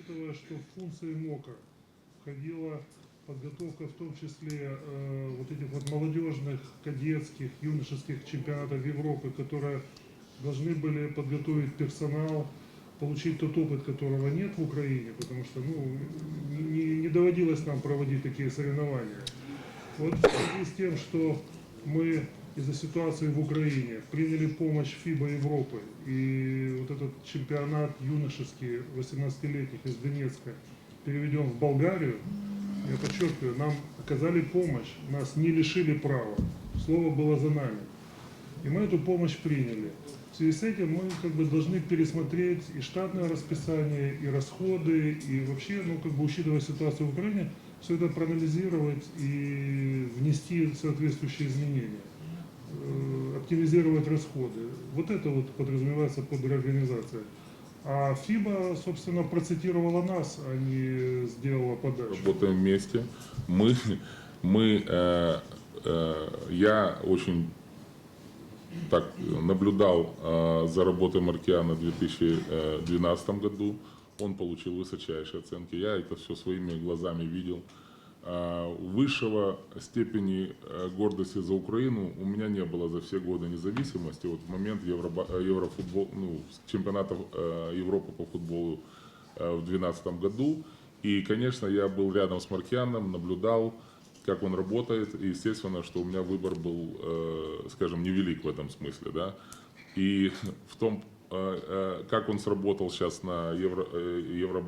учитывая, что в функции МОКа входила подготовка в том числе э, вот этих вот молодежных, кадетских, юношеских чемпионатов Европы, которые должны были подготовить персонал, получить тот опыт, которого нет в Украине, потому что ну, не, не доводилось нам проводить такие соревнования. Вот в связи с тем, что мы из-за ситуации в Украине. Приняли помощь ФИБА Европы, и вот этот чемпионат юношеский 18-летних из Донецка переведен в Болгарию, я подчеркиваю, нам оказали помощь, нас не лишили права, слово было за нами. И мы эту помощь приняли. В связи с этим мы как бы должны пересмотреть и штатное расписание, и расходы, и вообще, ну как бы учитывая ситуацию в Украине, все это проанализировать и внести соответствующие изменения, оптимизировать расходы. Вот это вот подразумевается под реорганизацией. А ФИБА, собственно, процитировала нас, а не сделала подачу. работаем вместе. Мы, мы, э, э, я очень так наблюдал э, за работой Маркиана в 2012 году. Он получил высочайшие оценки. Я это все своими глазами видел. Э, Высшего степени э, гордости за Украину у меня не было за все годы независимости. Вот в момент э, Еврофутбол, ну, чемпионата Европы по футболу э, в 2012 году. И, конечно, я был рядом с Маркианом, наблюдал, как он работает. И, естественно, что у меня выбор был, скажем, невелик в этом смысле. Да? И в том, как он сработал сейчас на Евро, э,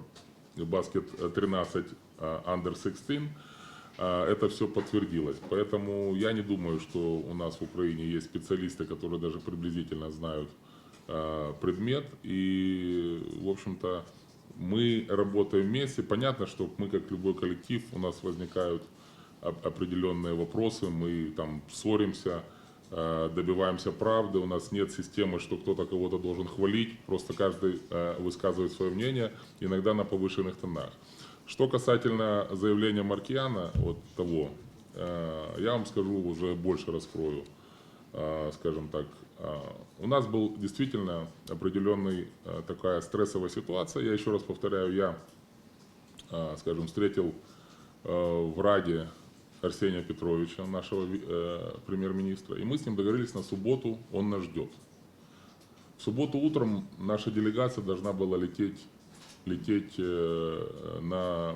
Евробаскет 13 э, Under 16, а, это все подтвердилось. Поэтому я не думаю, что у нас в Украине есть специалисты, которые даже приблизительно знают а, предмет. И, в общем-то, мы работаем вместе. Понятно, что мы, как любой коллектив, у нас возникают оп- определенные вопросы, мы там ссоримся, э, добиваемся правды, у нас нет системы, что кто-то кого-то должен хвалить, просто каждый э, высказывает свое мнение, иногда на повышенных тонах. Что касательно заявления Маркиана, вот того, э, я вам скажу, уже больше раскрою, э, скажем так. Э, У нас был действительно определенный такая стрессовая ситуация. Я еще раз повторяю, я, скажем, встретил в Раде Арсения Петровича, нашего премьер-министра, и мы с ним договорились на субботу, он нас ждет. В субботу утром наша делегация должна была лететь, лететь э, на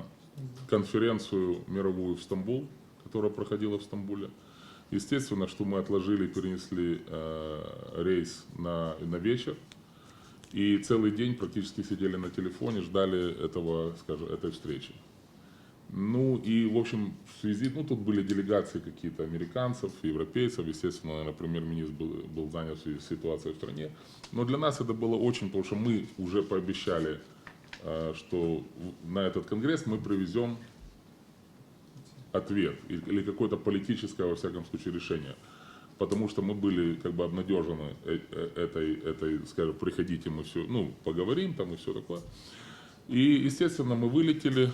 конференцию мировую в Стамбул, которая проходила в Стамбуле. Естественно, что мы отложили перенесли э, рейс на, на вечер. И целый день практически сидели на телефоне, ждали этого, скажем, этой встречи. Ну и, в общем, в связи, ну тут были делегации какие-то американцев, европейцев, естественно, наверное, премьер-министр был, был занят в связи с ситуацией в стране. Но для нас это было очень, потому что мы уже пообещали, что в- на этот конгресс мы привезем ответ или или какое-то политическое, во всяком случае, решение. Потому что мы были как бы обнадежены э- э- этой, этой, скажем, приходите, мы все, ну, поговорим там и все такое. И, естественно, мы вылетели,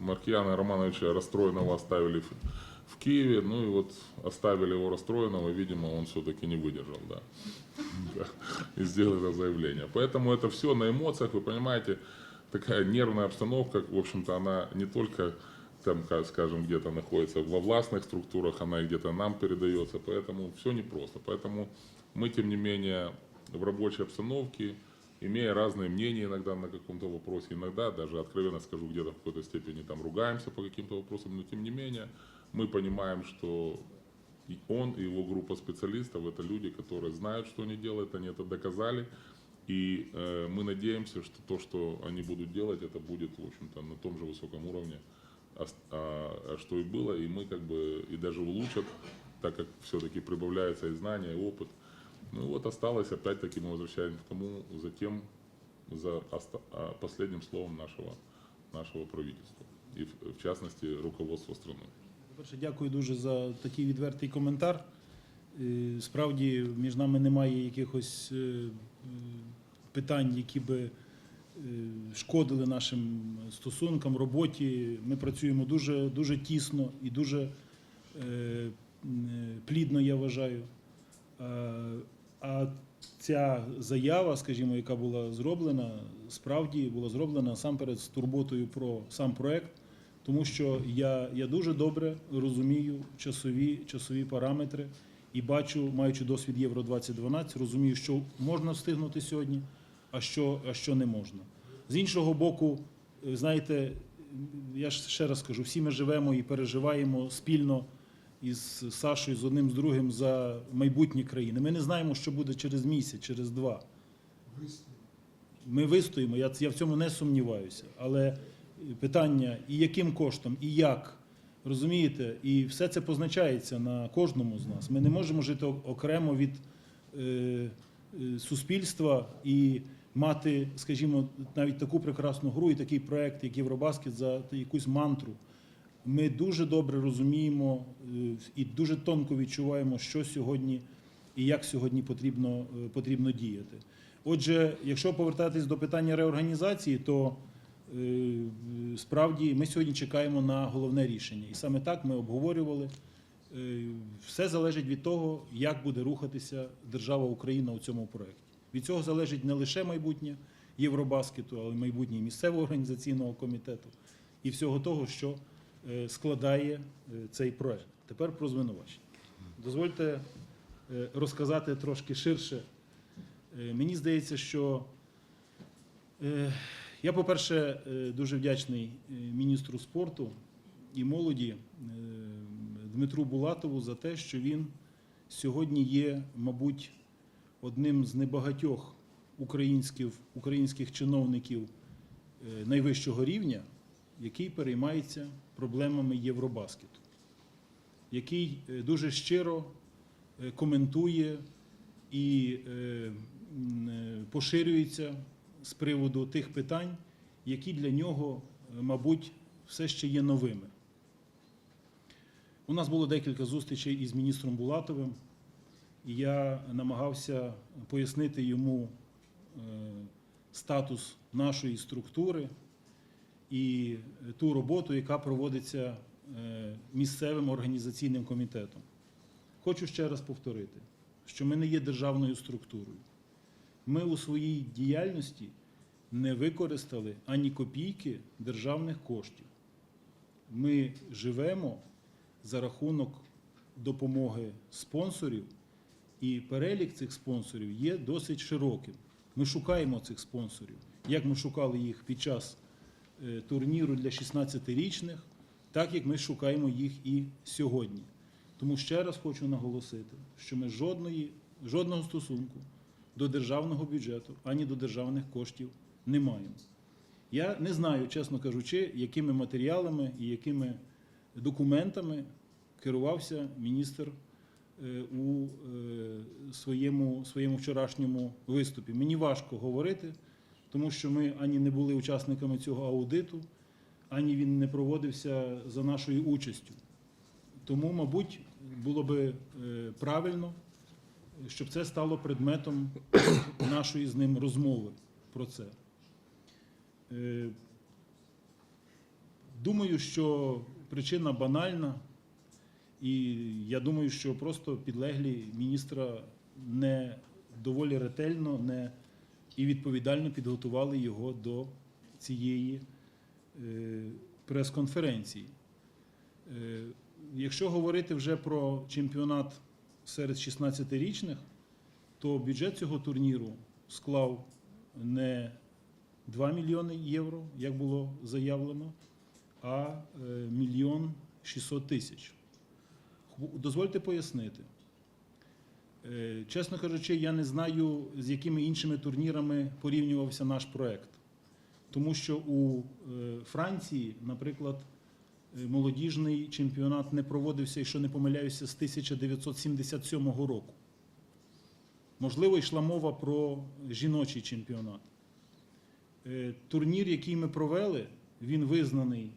Маркьяна Романовича расстроенного оставили в, Киеве, ну и вот оставили его расстроенного, видимо, он все-таки не выдержал, да, и сделал это заявление. Поэтому это все на эмоциях, вы понимаете, такая нервная обстановка, в общем-то, она не только там, ка- скажем, где-то находится во властных структурах, она и где-то нам передается, поэтому все непросто. Поэтому мы, тем не менее, в рабочей обстановке, имея разные мнения иногда на каком-то вопросе, иногда даже, откровенно скажу, где-то в какой-то степени там ругаемся по каким-то вопросам, но тем не менее, мы понимаем, что и он, и его группа специалистов, это люди, которые знают, что они делают, они это доказали, и э, мы надеемся, что то, что они будут делать, это будет, в общем-то, на том же высоком уровне, ос- а, что и было, и мы как бы и даже улучшат, так как все-таки прибавляется и знания, и опыт. Ну и вот осталось, опять-таки мы возвращаемся к тому, за тем, за а, последним словом нашего, нашего правительства, и в, в частности руководства страны. По-перше, дякую дуже за такий відвертий коментар. Е, Справді, між нами немає якихось е, питань, які би е, шкодили нашим стосункам, роботі. Ми працюємо дуже, дуже тісно і дуже плідно, я вважаю. А ця заява, скажімо, яка була зроблена, справді була зроблена насамперед з турботою про сам проект, тому що я, я дуже добре розумію часові, часові параметри і бачу, маючи досвід Євро 2012, розумію, що можна встигнути сьогодні, а що, а що не можна. З іншого боку, е, знаєте, я ж ще раз кажу, всі ми живемо і переживаємо спільно із Сашою, з одним з другим за майбутнє країни. Ми не знаємо, що буде через місяць, через два. Ми вистоїмо, я, я в цьому не сумніваюся. Але питання, і яким коштом, і як, розумієте, і все це позначається на кожному з нас. Ми не можемо жити окремо від е, е, суспільства і мати, скажімо, навіть таку прекрасну гру і такий проект, як Євробаскет, за якусь мантру. Ми дуже добре розуміємо е, і дуже тонко відчуваємо, що сьогодні і як сьогодні потрібно, е, потрібно діяти. Отже, якщо повертатись до питання реорганізації, то справді ми сьогодні чекаємо на головне рішення. І саме так ми обговорювали. Е, Все залежить від того, як буде рухатися держава Україна у цьому проєкті. Від цього залежить не лише майбутнє Євробаскету, але й майбутнє місцевого організаційного комітету і всього того, що е, складає е, цей проект. Тепер про звинувачення. Дозвольте е, розказати трошки ширше. Е, Мені здається, що е, я, по-перше, е, дуже вдячний е, міністру спорту і молоді е, Дмитру Булатову за те, що він сьогодні є, мабуть, одним з небагатьох українських, українських чиновників найвищого рівня, який переймається проблемами Євробаскету, який дуже щиро коментує і поширюється з приводу тих питань, які для нього, е, мабуть, все ще є новими. У нас було декілька зустрічей із міністром Булатовим, і я намагався пояснити йому е, статус нашої структури і ту роботу, яка проводиться е, місцевим організаційним комітетом. Хочу ще раз повторити, що ми не є державною структурою. Ми у своїй діяльності не використали ані копійки державних коштів. Ми живемо за рахунок допомоги спонсорів, і перелік цих спонсорів є досить широким. Ми шукаємо цих спонсорів, як ми шукали їх під час е, турніру для 16-річних, так як ми шукаємо їх і сьогодні. Тому ще раз хочу наголосити, що ми жодної, жодного стосунку до державного бюджету ані до державних коштів не маємо. Я не знаю, чесно кажучи, якими матеріалами і якими документами керувався міністр е, у е, своєму, своєму вчорашньому виступі. Мені важко говорити, тому що ми ані не були учасниками цього аудиту, ані він не проводився за нашою участю. Тому, мабуть, було би е, правильно, щоб це стало предметом нашої з ним розмови про це. Е, Думаю, що причина банальна, і я думаю, що просто підлеглі міністра не доволі ретельно не, і відповідально підготували його до цієї е, прес-конференції. Е, Якщо говорити вже про чемпіонат серед 16-річних, то бюджет цього турніру склав не 2 мільйони євро, як було заявлено, а е, мільйон 600 тисяч. Дозвольте пояснити. Е, Чесно кажучи, я не знаю, з якими іншими турнірами порівнювався наш проект. Тому що у е, Франції, наприклад, молодіжний чемпіонат не проводився, якщо не помиляюся, з 1977 року. Можливо, йшла мова про жіночий чемпіонат. Е, Турнір, який ми провели, він визнаний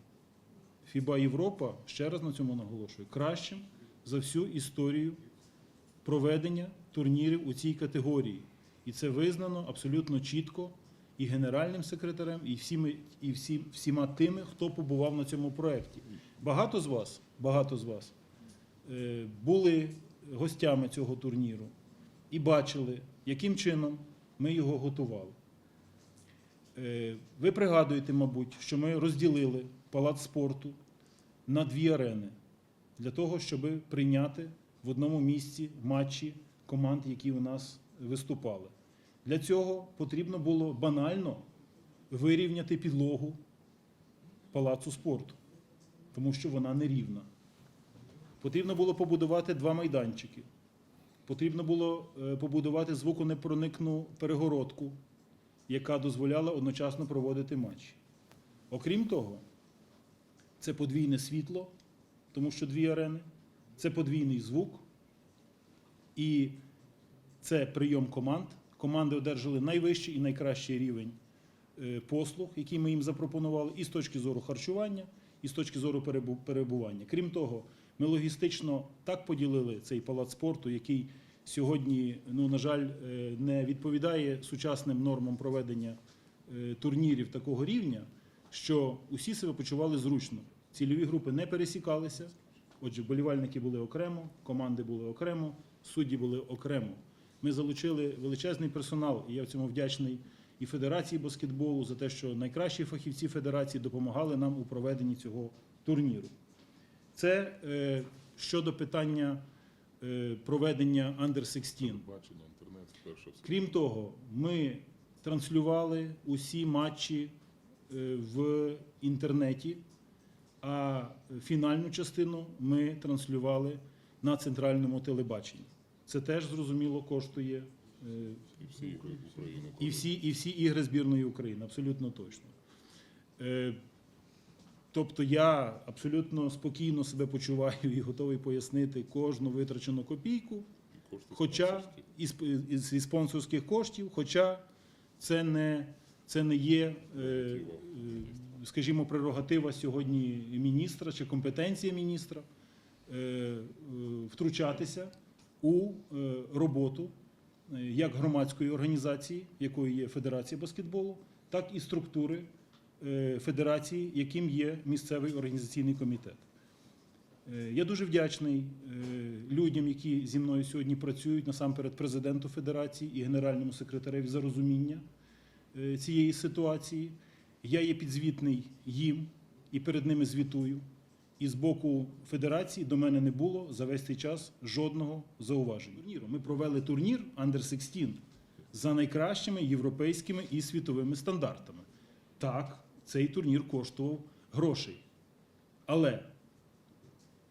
FIBA Європа, ще раз на цьому наголошую, кращим за всю історію проведення турнірів у цій категорії. І це визнано абсолютно чітко і генеральним секретарем, і всіми, і всі, всіма тими, хто побував на цьому проєкті. Багато з вас, багато з вас е, були гостями цього турніру і бачили, яким чином ми його готували. Е, Ви пригадуєте, мабуть, що ми розділили палац спорту на дві арени для того, щоб прийняти в одному місці матчі команд, які у нас виступали. Для цього потрібно було банально вирівняти підлогу палацу спорту, тому що вона нерівна. Потрібно було побудувати два майданчики. Потрібно було е, побудувати звуконепроникну перегородку, яка дозволяла одночасно проводити матчі. Окрім того, це подвійне світло, тому що дві арени, це подвійний звук і це прийом команд. Команди одержали найвищий і найкращий рівень е, послуг, які ми їм запропонували, і з точки зору харчування, і з точки зору перебування. Крім того, ми логістично так поділили цей палац спорту, який сьогодні, ну на жаль, е, не відповідає сучасним нормам проведення е, турнірів такого рівня, що усі себе почували зручно. Цільові групи не пересікалися. Отже, болівальники були окремо, команди були окремо, судді були окремо. Ми залучили величезний персонал, і я в цьому вдячний і Федерації баскетболу за те, що найкращі фахівці федерації допомагали нам у проведенні цього турніру. Це е, щодо питання е, проведення Under 16. Бачення, інтернет, перше все. Крім того, ми транслювали усі матчі е, в інтернеті, а фінальну частину ми транслювали на центральному телебаченні. Це теж зрозуміло коштує е, І всі ігри України. і всі, і всі ігри збірної України, абсолютно точно. Е, Тобто я абсолютно спокійно себе почуваю і готовий пояснити кожну витрачену копійку, хоча із, із, із спонсорських коштів, хоча це не, це не є, е, скажімо, прерогатива сьогодні міністра чи компетенція міністра втручатися у е, роботу е, як громадської організації, якою є Федерація баскетболу, так і структури е, федерації, яким є місцевий організаційний комітет. Я дуже вдячний людям, які зі мною сьогодні працюють, насамперед президенту Федерації і генеральному секретареві за розуміння цієї ситуації. Я є підзвітний їм і перед ними звітую. І з боку федерації до мене не було за весь цей час жодного зауваження. Турніру. Ми провели турнір Under 16 за найкращими європейськими і світовими стандартами. Так, цей турнір коштував грошей. Але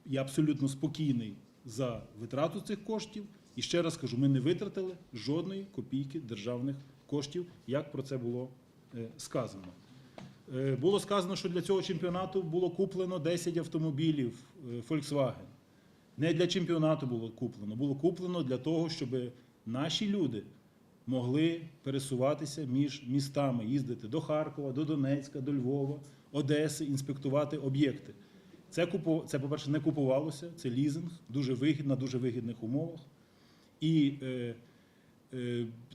я абсолютно спокійний за витрату цих коштів. І ще раз кажу, ми не витратили жодної копійки державних коштів, як про це було е, сказано. Е, Було сказано, що для цього чемпіонату було куплено 10 автомобілів е, Volkswagen. Не для чемпіонату було куплено, було куплено для того, щоб наші люди могли пересуватися між містами, їздити до Харкова, до Донецька, до Львова, Одеси, інспектувати об'єкти. Це, це по-перше, не купувалося, це лізинг, дуже вигідно, на дуже вигідних умовах. І, е,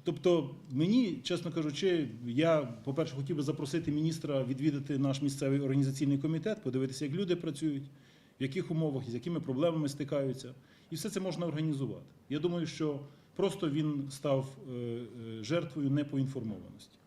тобто, мені, чесно кажучи, я, по-перше, хотів би запросити міністра відвідати наш місцевий організаційний комітет, подивитися, як люди працюють, в яких умовах, з якими проблемами стикаються. І все це можна організувати. Я думаю, що просто він став е, е, жертвою непоінформованості.